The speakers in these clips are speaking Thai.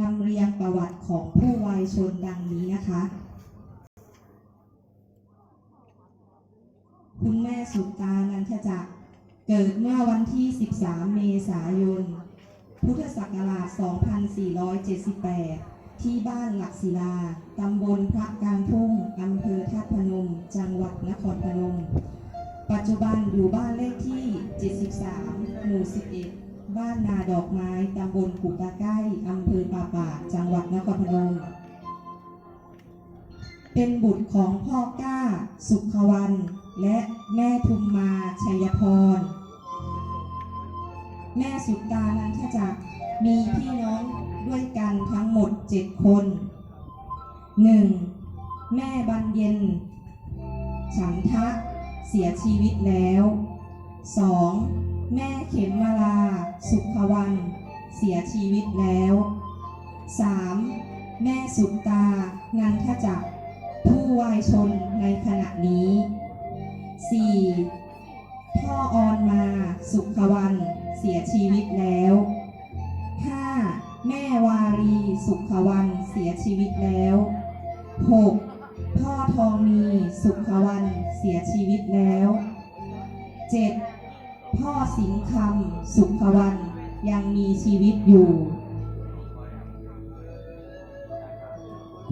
นำเรียงประวัติของผู้วายชนดังนี้นะคะ คุณแม่สุตานันทจักรเกิดเมื่อวันที่ 13 เมษายน พุทธศักราช 2478 ที่บ้านหลักศิลา ตำบลพระกลางทุ่ง อำเภอธาพนม จังหวัดนครพนม ปัจจุบันอยู่บ้านเลขที่ 73 หมู่ 11 บ้านนาดอกไม้ตำบลกุตาใกล้อำเภอป่าป่าจังหวัดนครพนม เป็นบุตรของพ่อก้า สุขวัน และแม่ทุมมาชัยพร แม่สุตานันทจักรมีพี่น้องด้วยกันทั้งหมด7คน 1. แม่บรรเย็น ฉันทะเสียชีวิตแล้ว 2. แม่เข็มมาลา สุขวัน เสียชีวิตแล้ว 3. แม่สุตา นันทจักร ผู้วายชนในขณะนี้ 4. พ่อออนมา สุขวัน เสียชีวิตแล้ว 5. แม่วารี สุขวัน เสียชีวิตแล้ว 6. พ่อทองมี สุขวัน เสียชีวิตแล้ว 7. พ่อสิงคำสุขวันยังมีชีวิตอยู่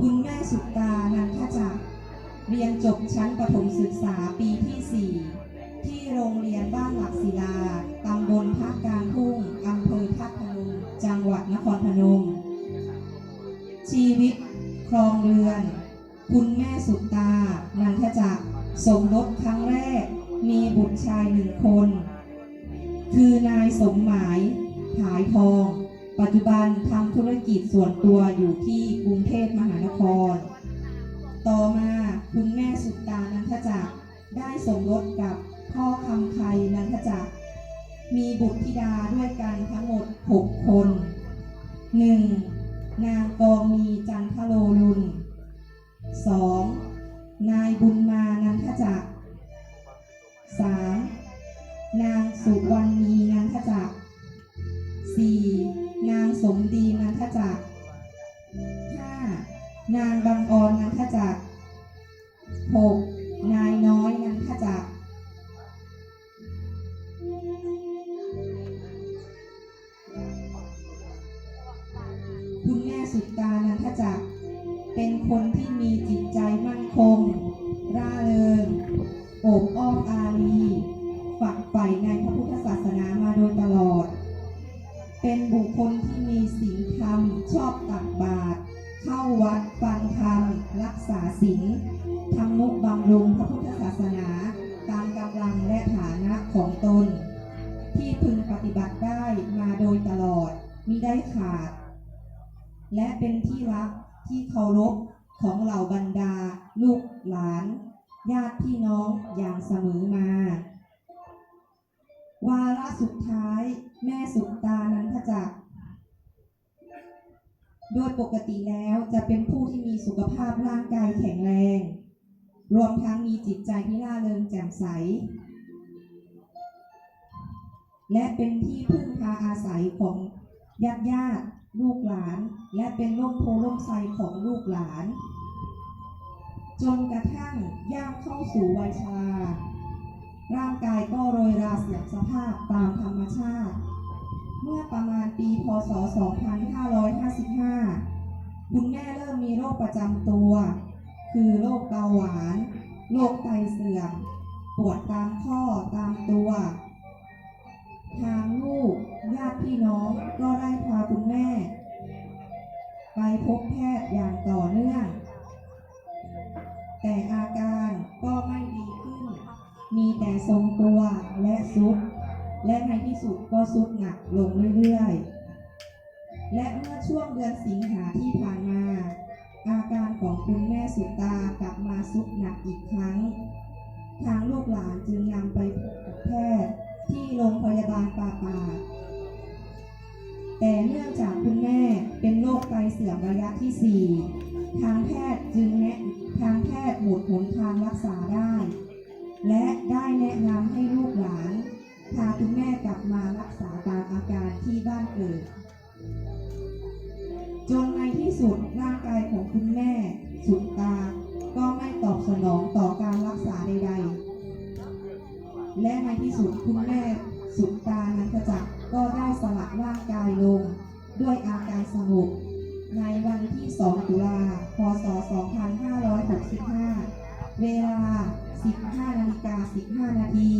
คุณแม่สุตานันทจักรเรียนจบชั้นประถมศึกษาปีที่ 4 ที่โรงเรียนบ้านหลักศิลา ตำบลท่ากลางทุ่งอำเภอท่าพนม จังหวัดนครพนม ชีวิตครองเรือน คุณแม่สุตา จจุบันทำธุรกิจส่วนตัวอยู่ที่กรุงเทพมหานคร ต่อมาคุณแม่สุตานันทจักรได้สมรสกับพ่อคำไทยนันทจักร มีบุตรธิดาด้วยกันทั้งหมด 6 คน 1. นางกองมีจันทโลลุน 2. นายบุญมานันทจักร บางออนนันทจักร 6. นายน้อยนันทจักร รักที่เคารพของเหล่าบรรดา ลูกหลาน ญาติพี่น้องอย่างเสมอมา วาระสุดท้ายแม่สุตานันทจักรโดยปกติแล้วจะเป็นผู้ที่มีสุขภาพร่างกายแข็งแรง รวมทั้งมีจิตใจที่ร่าเริงแจ่มใส และเป็นที่พึ่งพาอาศัยของญาติญาติ ลูกหลาน และเป็นร่มโพล่มไทรของลูกหลาน จนกระทั่งย่างเข้าสู่วัยชราร่างกายก็โรยราเสื่อมสภาพตามธรรมชาติ เมื่อประมาณปีพศ 2555 คุณแม่เริ่มมีโรคประจำตัว คือโรคเบาหวาน โรคไตเสื่อม ปวดตามข้อตามตัว ทางลูกญาติพี่น้องก็ได้พาคุณแม่ ไปพบแพทย์อย่างต่อเนื่อง แต่อาการก็ไม่ดีขึ้น มีแต่ทรงตัวและซุดและในที่สุดก็ซุดหนักลงเรื่อยๆ และเมื่อช่วงเดือนสิงหาที่ผ่านมา อาการของคุณแม่สุตากลับมาซุดหนักอีกครั้ง ทางลูกหลานจึงนำไปพบกับแพทย์ ที่โรงพยาบาลปาปาแต่เนื่องจากคุณแม่เป็นโรคไตเสื่อมระยะที่ 4 ทางแพทย์จึงแนะทางแพทย์หมดหนทางรักษาได้ และได้แนะนำให้ลูกหลานพาคุณแม่กลับมารักษาตามอาการที่บ้านเกิด ในที่สุดคุณแม่สุตานันทจักรก็ได้สละร่างกายลง ด้วยอาการสงบในวันที่ 2 ตุลา พศ 2565 เวลา 15นาฬิกา15 นาที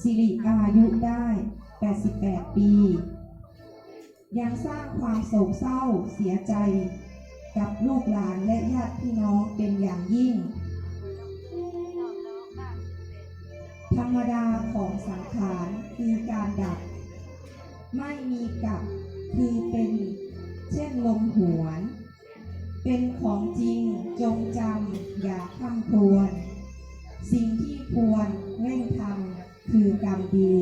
สิริอายุได้ 88 ปี ยังสร้างความโศกเศร้าเสียใจ กับลูกหลานและญาติพี่น้องเป็นอย่างยิ่ง ธรรมดาของสังขารคือการดับ ไม่มีกับคือเป็น เช่นลมหวน เป็นของจริงจงจำอย่าข้ามควญสิ่งที่ควรเร่งทำคือกรรมดี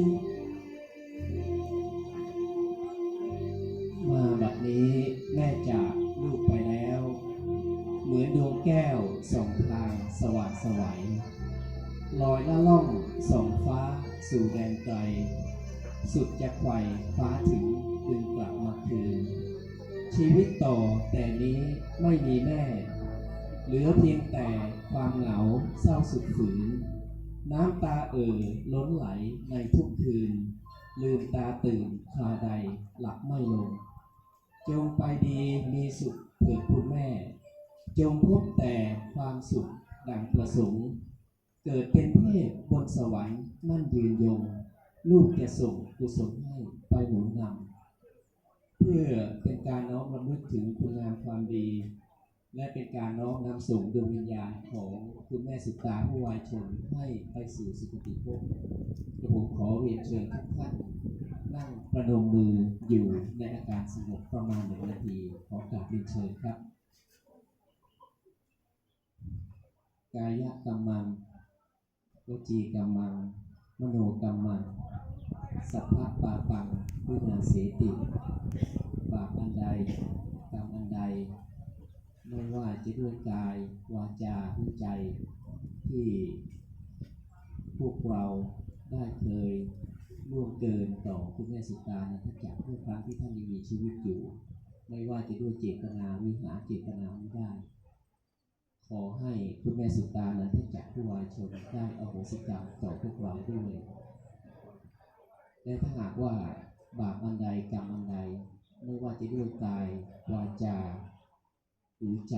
มาบัดนี้แม่จากลูกไปแล้ว เหมือนดวงแก้วส่องทางสว่างไสวัย ลอยละล่องส่องฟ้าสู่แดนไกล สุดจะไขว่คว้าถึงดึงกลับมาคืน ชีวิตต่อแต่นี้ไม่มีแม่ เหลือเพียงแต่ความเหงาเศร้าสุดฝืน น้ำตาเอ่อล้นไหลในทุกคืน ลืมตาตื่นคาใดหลับไม่ลง จงไปดีมีสุขเถิดคุณแม่ จงพบแต่ความสุขดังประสงค์ เกิดเป็นเทพบนสวรรค์มั่นยืนยง ลูกจะส่งกุศลให้ไปหนุนนำเพื่อเป็นการน้อมรำลึกถึงคุณงามความดี และเป็นการน้อมนำส่งดวงวิญญาณของคุณแม่สุตาผู้วายชนให้ไปสู่สุคติภพกระผมขอเรียนเชิญทุกท่านนั่งประนมมืออยู่ในอาการสงบประมาณหนึ่งนาทีขอกราบเรียนเชิญครับ กายกรรมัง วจีกรรมังมโนกรรมังสัพพะปาปังวินาเสติบาปอันใดกรรมอันใด ไม่ว่าจะด้วยกายวาจาหรือใจที่พวกเราได้เคยล่วงเกินต่อคุณแม่สุตานะถ้าจากเมื่อครั้งที่ท่านยังมีชีวิตอยู่ ไม่ว่าจะด้วยเจตนาหรือหาเจตนาไม่ได้ ขอให้คุณแม่สุตานะถ้าจากผู้วายชนได้อโหสิกรรมต่อพวกเราด้วยและถ้าหากว่าบาปอันใดกรรมอันใดไม่ว่าจะด้วยกายวาจาหรือใจ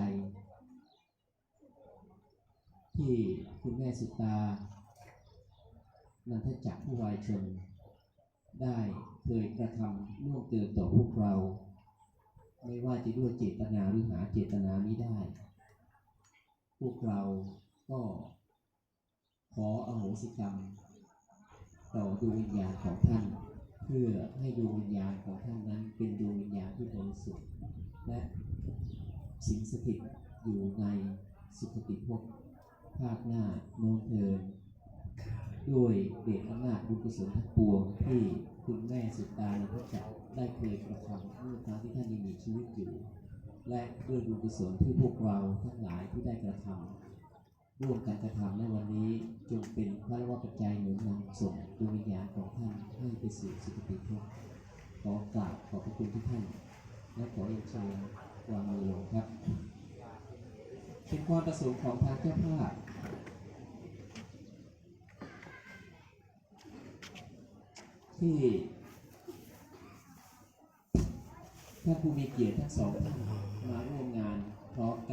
ที่คุณแม่สุตานันทจักรผู้วายชน ได้เคยกระทำล่วงเกินต่อพวกเรา ไม่ว่าจะด้วยเจตนาหรือหาเจตนานี้ได้ พวกเราก็ขออโหสิกรรม ต่อดวงวิญญาณของท่าน เพื่อให้ดวงวิญญาณของท่านนั้น เป็นดวงวิญญาณที่บริสุทธิ์และสิงสถิตอยู่ในสุคติภพภาคหน้าโน้นเทินด้วยเดชอำนาจบุญกุศลทั้งปวงที่คุณแม่สุดตาและพระจักรได้เคยกระทำเมื่อครั้งที่ท่านยังมีชีวิตอยู่ และด้วยบุญกุศลที่พวกเราทั้งหลายที่ได้กระทำร่วมกันกระทำในวันนี้จงเป็นพระวปัจจัยหนุนนำส่งดวงวิญญาณของท่านให้ไปสู่สุคติภพขอกราบขอบพระคุณทุกท่าน และขอเรียนเชิญวางมือลงครับเป็นความประสงค์ของทางเจ้าภาพที่ท่านผู้มีเกียรติทั้งสองท่าน part.